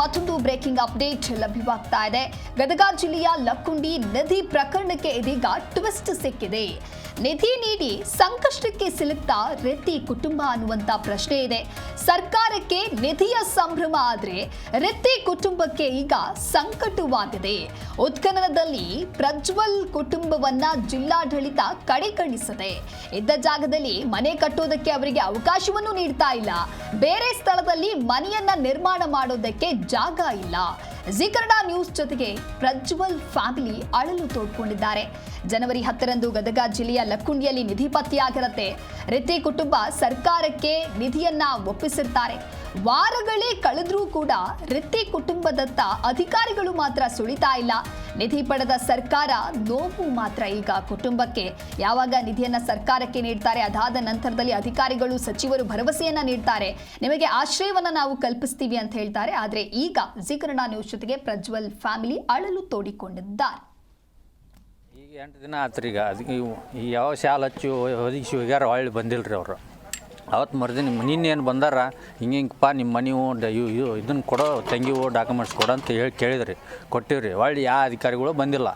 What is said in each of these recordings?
ಮತ್ತೊಂದು breaking update ಲಭ್ಯವಾಗ್ತಾ ಇದೆ. ಗದಗ ಜಿಲ್ಲೆಯ ಲಕ್ಕುಂಡಿ ನದಿ ಪ್ರಕರಣಕ್ಕೆ ಇದೀಗ ಟ್ವಿಸ್ಟ್ ಸಿಕ್ಕಿದೆ. ನಿಧಿ ನೀಡಿ ಸಂಕಷ್ಟಕ್ಕೆ ಸಿಲುಕ್ತಾ ರೆತ್ತಿ ಕುಟುಂಬ ಅನ್ನುವಂತ ಪ್ರಶ್ನೆ ಇದೆ. ಸರ್ಕಾರಕ್ಕೆ ನಿಧಿಯ ಸಂಭ್ರಮ ಆದ್ರೆ ರೆತ್ತಿ ಕುಟುಂಬಕ್ಕೆ ಈಗ ಸಂಕಟವಾಗಿದೆ. ಉತ್ಖನನದಲ್ಲಿ ಪ್ರಜ್ವಲ್ ಕುಟುಂಬವನ್ನ ಜಿಲ್ಲಾಡಳಿತ ಕಡೆಗಣಿಸಿದೆ. ಇದ್ದ ಜಾಗದಲ್ಲಿ ಮನೆ ಕಟ್ಟೋದಕ್ಕೆ ಅವರಿಗೆ ಅವಕಾಶವನ್ನು ನೀಡ್ತಾ ಇಲ್ಲ. ಬೇರೆ ಸ್ಥಳದಲ್ಲಿ ಮನೆಯನ್ನ ನಿರ್ಮಾಣ ಮಾಡೋದಕ್ಕೆ ಜಾಗ ಇಲ್ಲ. ಜಿ ನ್ಯೂಸ್ ಜೊತೆಗೆ ಪ್ರಜ್ವಲ್ ಫ್ಯಾಮಿಲಿ ಅಳಲು ತೋಡ್ಕೊಂಡಿದ್ದಾರೆ. ಜನವರಿ ಹತ್ತರಂದು ಗದಗ ಜಿಲ್ಲೆಯ ಲಕ್ಕುಂಡಿಯಲ್ಲಿ ನಿಧಿ ಪತ್ತೆಯಾಗಿರುತ್ತೆ. ರಿತಿ ಕುಟುಂಬ ಸರ್ಕಾರಕ್ಕೆ ನಿಧಿಯನ್ನ ಒಪ್ಪಿಸಿರ್ತಾರೆ. ವಾರಗಳೇ ಕಳೆದ್ರೂ ಕೂಡ ರೆತ್ತಿ ಕುಟುಂಬದತ್ತ ಅಧಿಕಾರಿಗಳು ಮಾತ್ರ ಸುಳಿತಾ ಇಲ್ಲ. ನಿಧಿ ಪಡೆದ ಸರ್ಕಾರ ನೋವು ಮಾತ್ರ ಈಗ ಕುಟುಂಬಕ್ಕೆ. ಯಾವಾಗ ನಿಧಿಯನ್ನು ಸರ್ಕಾರಕ್ಕೆ ನೀಡ್ತಾರೆ ಅದಾದ ನಂತರದಲ್ಲಿ ಅಧಿಕಾರಿಗಳು, ಸಚಿವರು ಭರವಸೆಯನ್ನ ನೀಡ್ತಾರೆ. ನಿಮಗೆ ಆಶ್ರಯವನ್ನ ನಾವು ಕಲ್ಪಿಸ್ತೀವಿ ಅಂತ ಹೇಳ್ತಾರೆ. ಆದರೆ ಈಗ ಜಿ ಕನ್ನಡ ನ್ಯೂಸ್ ಜೊತೆಗೆ ಪ್ರಜ್ವಲ್ ಫ್ಯಾಮಿಲಿ ಅಳಲು ತೋಡಿಕೊಂಡಿದ್ದಾರೆ. ಈಗ ಎಂಟು ದಿನ ಆತ್ರಿ ಈಗ ಅದಕ್ಕೆ ಯಾವ ಶಾಲೆ ಹಚ್ಚಿ ಒದಗಿಸಿ ಹೋಗ್ಯಾರ ಹೊಳ್ಳಿ ಬಂದಿಲ್ಲ ಅವರು. ಅವತ್ತು ಮರ್ದಿನ ನಿನ್ನೇನು ಬಂದಾರ? ಹಿಂಗೆ ಪಾ ನಿಮ್ಮ ಮನೆವು ಇದನ್ನು ಕೊಡೋ ತಂಗಿವು ಡಾಕ್ಯುಮೆಂಟ್ಸ್ ಕೊಡು ಅಂತ ಹೇಳಿ ಕೇಳಿದ್ರಿ. ಕೊಟ್ಟಿವ್ರಿ. ಒಳ್ಳೆ ಯಾವ ಅಧಿಕಾರಿಗಳು ಬಂದಿಲ್ಲ.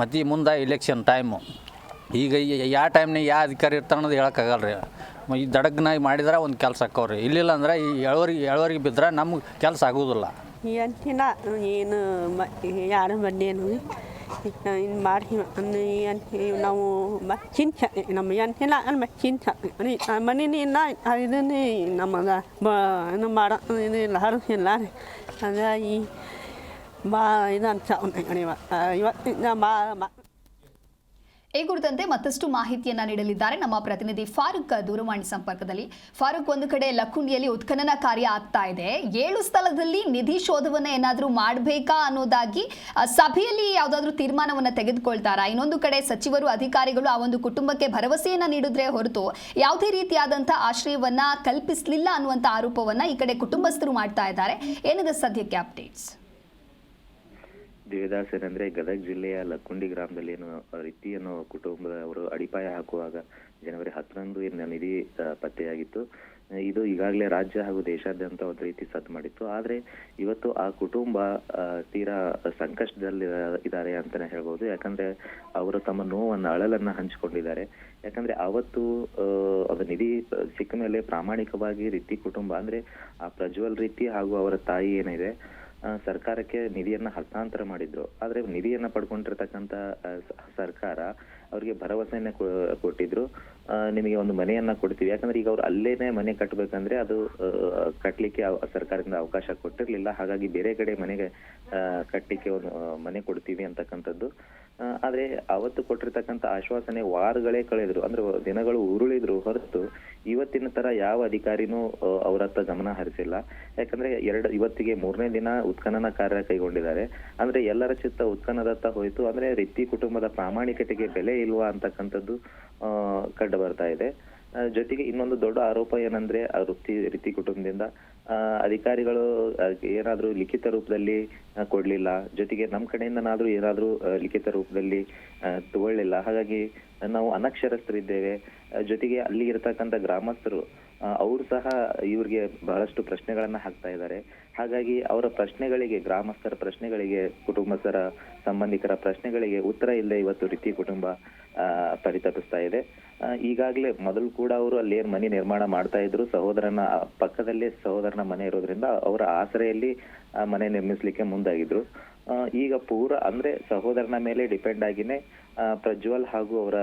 ಮತ್ತು ಈ ಮುಂದೆ ಇಲೆಕ್ಷನ್ ಟೈಮು ಈಗ ಯಾವ ಟೈಮ್ನಾಗ ಯಾವ ಅಧಿಕಾರಿ ಇರ್ತಾನೆ ಅನ್ನೋದು ಹೇಳೋಕ್ಕಾಗಲ್ಲ ರೀ ಈ ದಡಗ್ನಾಗಿ ಮಾಡಿದ್ರೆ ಒಂದು ಕೆಲಸ ಹಾಕೋರಿ. ಇಲ್ಲಿಲ್ಲ ಅಂದ್ರೆ ಈ ಎಳವರಿಗೆ ಎಳವರಿಗೆ ಬಿದ್ದರೆ ನಮ್ಗೆ ಕೆಲಸ ಆಗೋದಿಲ್ಲ. ಅಂತಿಲ್ಲ ಏನು ಮ, ಯಾರು ಬಂದೇನು ಇನ್ನು ಮಾಡಿ ಏನು ನಾವು ಚಿಂತ ನಮ್ಮ ಅಂತಿಲ್ಲ ಅಲ್ಲಿ ಚಿಂತ ಮನೇನಿ ಇಲ್ಲ ಇದನ್ನೇ ನಮಗೆ ಬ ಇದು ಮಾಡೋ ಇದು ಇಲ್ಲ ಹರಿಸಿಲ್ಲ ರೀ ಹಾಗಾಗಿ ಬಾ ಇದು ಅಂತ ಇವತ್ತಿನ ಬಾ ಬಾ ಈ ಕುರಿತಂತೆ ಮತ್ತಷ್ಟು ಮಾಹಿತಿಯನ್ನ ನೀಡಲಿದ್ದಾರೆ ನಮ್ಮ ಪ್ರತಿನಿಧಿ ಫಾರೂಕ್ ದೂರವಾಣಿ ಸಂಪರ್ಕದಲ್ಲಿ. ಫಾರೂಕ್, ಒಂದು ಕಡೆ ಲಕ್ಕುಂಡಿಯಲ್ಲಿ ಉತ್ಖನನ ಕಾರ್ಯ ಆಗ್ತಾ ಇದೆ. ಏಳು ಸ್ಥಳದಲ್ಲಿ ನಿಧಿ ಶೋಧವನ್ನ ಏನಾದರೂ ಮಾಡಬೇಕಾ ಅನ್ನೋದಾಗಿ ಸಭೆಯಲ್ಲಿ ಯಾವುದಾದ್ರೂ ತೀರ್ಮಾನವನ್ನ ತೆಗೆದುಕೊಳ್ತಾರಾ? ಇನ್ನೊಂದು ಕಡೆ ಸಚಿವರು, ಅಧಿಕಾರಿಗಳು ಆ ಒಂದು ಕುಟುಂಬಕ್ಕೆ ಭರವಸೆಯನ್ನ ನೀಡಿದ್ರೆ ಹೊರತು ಯಾವುದೇ ರೀತಿಯಾದಂಥ ಆಶ್ರಯವನ್ನ ಕಲ್ಪಿಸಲಿಲ್ಲ ಅನ್ನುವಂಥ ಆರೋಪವನ್ನ ಈ ಕಡೆ ಕುಟುಂಬಸ್ಥರು ಮಾಡ್ತಾ ಇದ್ದಾರೆ. ಏನಿದೆ ಸದ್ಯಕ್ಕೆ ಅಪ್ಡೇಟ್ಸ್ ದೇವದಾಸ್ ಅಂದ್ರೆ ಗದಗ ಜಿಲ್ಲೆಯ ಲಕ್ಕುಂಡಿ ಗ್ರಾಮದಲ್ಲಿ ಏನು ರೀತಿ ಅನ್ನೋ ಕುಟುಂಬದವರು ಅಡಿಪಾಯ ಹಾಕುವಾಗ ಜನವರಿ ಹತ್ತರಂದು ಏನು ನಿಧಿ ಪತ್ತೆಯಾಗಿತ್ತು. ಇದು ಈಗಾಗಲೇ ರಾಜ್ಯ ಹಾಗೂ ದೇಶಾದ್ಯಂತ ಒಂದು ರೀತಿ ಸದ್ದು ಮಾಡಿತ್ತು. ಆದ್ರೆ ಇವತ್ತು ಆ ಕುಟುಂಬ ತೀರಾ ಸಂಕಷ್ಟದಲ್ಲಿ ಇದ್ದಾರೆ ಅಂತಾನೆ ಹೇಳ್ಬೋದು. ಯಾಕಂದ್ರೆ ಅವರು ತಮ್ಮ ನೋವನ್ನು, ಅಳಲನ್ನ ಹಂಚಿಕೊಂಡಿದ್ದಾರೆ. ಯಾಕಂದ್ರೆ ಅವತ್ತು ಅದು ನಿಧಿ ಸಿಕ್ಕ ಮೇಲೆ ಪ್ರಾಮಾಣಿಕವಾಗಿ ರೀತಿ ಕುಟುಂಬ ಅಂದ್ರೆ ಆ ಪ್ರಜ್ವಲ್ ರೀತಿ ಹಾಗೂ ಅವರ ತಾಯಿ ಏನಿದೆ ಸರ್ಕಾರಕ್ಕೆ ನಿಧಿಯನ್ನ ಹಸ್ತಾಂತರ ಮಾಡಿದ್ರು. ಆದ್ರೆ ನಿಧಿಯನ್ನ ಪಡ್ಕೊಂಡಿರ್ತಕ್ಕಂತ ಸರ್ಕಾರ ಅವರಿಗೆ ಭರವಸೆಯನ್ನ ಕೊಟ್ಟಿದ್ರು. ನಿಮಗೆ ಒಂದು ಮನೆಯನ್ನ ಕೊಡ್ತೀವಿ. ಯಾಕಂದ್ರೆ ಈಗ ಅವ್ರು ಅಲ್ಲೇನೆ ಮನೆ ಕಟ್ಟಬೇಕಂದ್ರೆ ಅದು ಕಟ್ಟಲಿಕ್ಕೆ ಸರ್ಕಾರದಿಂದ ಅವಕಾಶ ಕೊಟ್ಟಿರ್ಲಿಲ್ಲ. ಹಾಗಾಗಿ ಬೇರೆ ಕಡೆ ಮನೆಗೆ ಕಟ್ಟಲಿಕ್ಕೆ ಒಂದು ಮನೆ ಕೊಡ್ತೀವಿ ಅಂತಕ್ಕಂಥದ್ದು. ಆದ್ರೆ ಅವತ್ತು ಕೊಟ್ಟಿರ್ತಕ್ಕಂಥ ಆಶ್ವಾಸನೆ ವಾರಗಳೇ ಕಳೆದ್ರು. ಅಂದ್ರೆ ದಿನಗಳು ಉರುಳಿದ್ರು, ಹೊರತು ಇವತ್ತಿನ ತರ ಯಾವ ಅಧಿಕಾರಿನೂ ಅವರತ್ತ ಅವ್ರ ಗಮನ ಹರಿಸಿಲ್ಲ. ಯಾಕಂದ್ರೆ ಎರಡು, ಇವತ್ತಿಗೆ ಮೂರನೇ ದಿನ ಉತ್ಖನನ ಕಾರ್ಯ ಕೈಗೊಂಡಿದ್ದಾರೆ. ಅಂದ್ರೆ ಎಲ್ಲರ ಚಿತ್ತ ಉತ್ಖನದತ್ತ ಹೋಯಿತು. ಅಂದ್ರೆ ರೀತಿ ಕುಟುಂಬದ ಪ್ರಾಮಾಣಿಕತೆಗೆ ಬೆಲೆ ಇಲ್ವಾ ಅಂತಕ್ಕಂಥದ್ದು ಕಂಡು ಬರ್ತಾ ಇದೆ. ಜೊತೆಗೆ ಇನ್ನೊಂದು ದೊಡ್ಡ ಆರೋಪ ಏನಂದ್ರೆ, ಆ ವೃತ್ತಿ ರೀತಿ ಕುಟುಂಬದಿಂದ ಅಧಿಕಾರಿಗಳು ಏನಾದರೂ ಲಿಖಿತ ರೂಪದಲ್ಲಿ ಕೊಡ್ಲಿಲ್ಲ. ಜೊತೆಗೆ ನಮ್ ಕಡೆಯಿಂದನಾದ್ರೂ ಏನಾದ್ರೂ ಲಿಖಿತ ರೂಪದಲ್ಲಿ ತಗೊಳ್ಳಿಲ್ಲ. ಹಾಗಾಗಿ ನಾವು ಅನಕ್ಷರಸ್ಥರಿದ್ದೇವೆ. ಜೊತೆಗೆ ಅಲ್ಲಿ ಇರತಕ್ಕಂತ ಗ್ರಾಮಸ್ಥರು ಅವರು ಸಹ ಇವ್ರಿಗೆ ಬಹಳಷ್ಟು ಪ್ರಶ್ನೆಗಳನ್ನ ಹಾಕ್ತಾ ಇದ್ದಾರೆ. ಹಾಗಾಗಿ ಅವರ ಪ್ರಶ್ನೆಗಳಿಗೆ, ಗ್ರಾಮಸ್ಥರ ಪ್ರಶ್ನೆಗಳಿಗೆ, ಕುಟುಂಬಸ್ಥರ ಸಂಬಂಧಿಕರ ಪ್ರಶ್ನೆಗಳಿಗೆ ಉತ್ತರ ಇಲ್ಲದೆ ಇವತ್ತು ರೀತಿ ಕುಟುಂಬ ಪರಿತಪಿಸ್ತಾ ಇದೆ. ಈಗಾಗಲೇ ಮೊದಲು ಕೂಡ ಅವರು ಅಲ್ಲಿ ಏನ್ ಮನೆ ನಿರ್ಮಾಣ ಮಾಡ್ತಾ ಇದ್ರು, ಸಹೋದರನ ಪಕ್ಕದಲ್ಲೇ ಸಹೋದರನ ಮನೆ ಇರೋದ್ರಿಂದ ಅವರ ಆಸರೆಯಲ್ಲಿ ಮನೆ ನಿರ್ಮಿಸಲಿಕ್ಕೆ ಮುಂದಾಗಿದ್ರು. ಈಗ ಪೂರ ಅಂದ್ರೆ ಸಹೋದರನ ಮೇಲೆ ಡಿಪೆಂಡ್ ಆಗಿನೇ ಪ್ರಜ್ವಲ್ ಹಾಗೂ ಅವರ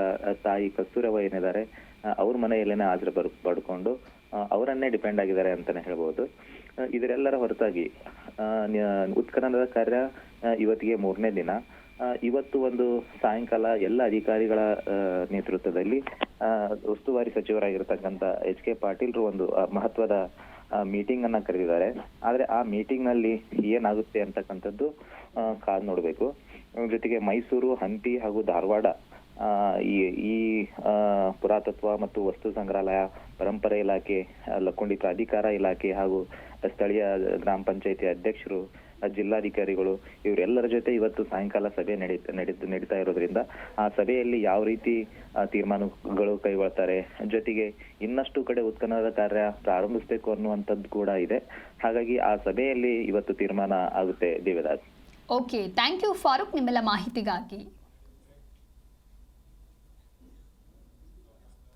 ತಾಯಿ ಕಸ್ತೂರವ ಏನಿದ್ದಾರೆ ಅವ್ರ ಮನೆಯಲ್ಲೇನೆ ಆದ್ರೆ ಬರ್, ಪಡ್ಕೊಂಡು ಅವರನ್ನೇ ಡಿಪೆಂಡ್ ಆಗಿದ್ದಾರೆ ಅಂತಾನೆ ಹೇಳ್ಬೋದು. ಇದರೆಲ್ಲರ ಹೊರತಾಗಿ ಉತ್ಖನನದ ಕಾರ್ಯ ಇವತ್ತಿಗೆ ಮೂರನೇ ದಿನ. ಇವತ್ತು ಒಂದು ಸಾಯಂಕಾಲ ಎಲ್ಲ ಅಧಿಕಾರಿಗಳ ನೇತೃತ್ವದಲ್ಲಿ ಉಸ್ತುವಾರಿ ಸಚಿವರಾಗಿರ್ತಕ್ಕಂಥ ಎಚ್ ಕೆ ಪಾಟೀಲ್ರು ಒಂದು ಮಹತ್ವದ ಮೀಟಿಂಗ್ ಅನ್ನ ಕರೆದಿದ್ದಾರೆ. ಆದ್ರೆ ಆ ಮೀಟಿಂಗ್ನಲ್ಲಿ ಏನಾಗುತ್ತೆ ಅಂತಕ್ಕಂಥದ್ದು ಕಾದು ನೋಡ್ಬೇಕು. ಜೊತೆಗೆ ಮೈಸೂರು, ಹಂಪಿ ಹಾಗೂ ಧಾರವಾಡ ಈ ಈ ಪುರಾತತ್ವ ಮತ್ತು ವಸ್ತು ಸಂಗ್ರಹಾಲಯ, ಪರಂಪರೆ ಇಲಾಖೆ, ಲಕ್ಕುಂಡಿ ಪ್ರಾಧಿಕಾರ ಇಲಾಖೆ ಹಾಗೂ ಸ್ಥಳೀಯ ಗ್ರಾಮ ಪಂಚಾಯತಿ ಅಧ್ಯಕ್ಷರು ಜಿಲ್ಲಾಧಿಕಾರಿಗಳು ಇವರೆಲ್ಲರ ಜೊತೆ ಇವತ್ತು ಸಾಯಂಕಾಲ ಸಭೆ ನಡೀತಾ ನಡೀತಾ ಇರೋದ್ರಿಂದ ಆ ಸಭೆಯಲ್ಲಿ ಯಾವ ರೀತಿ ತೀರ್ಮಾನಗಳು ಕೈಗೊಳ್ತಾರೆ, ಜೊತೆಗೆ ಇನ್ನಷ್ಟು ಕಡೆ ಉತ್ಖನನದ ಕಾರ್ಯ ಪ್ರಾರಂಭಿಸಬೇಕು ಅನ್ನುವಂಥದ್ದು ಕೂಡ ಇದೆ. ಹಾಗಾಗಿ ಆ ಸಭೆಯಲ್ಲಿ ಇವತ್ತು ತೀರ್ಮಾನ ಆಗುತ್ತೆ Devdas okay thank you Farooq ನಿಮ್ಮೆಲ್ಲ ಮಾಹಿತಿಗಾಗಿ.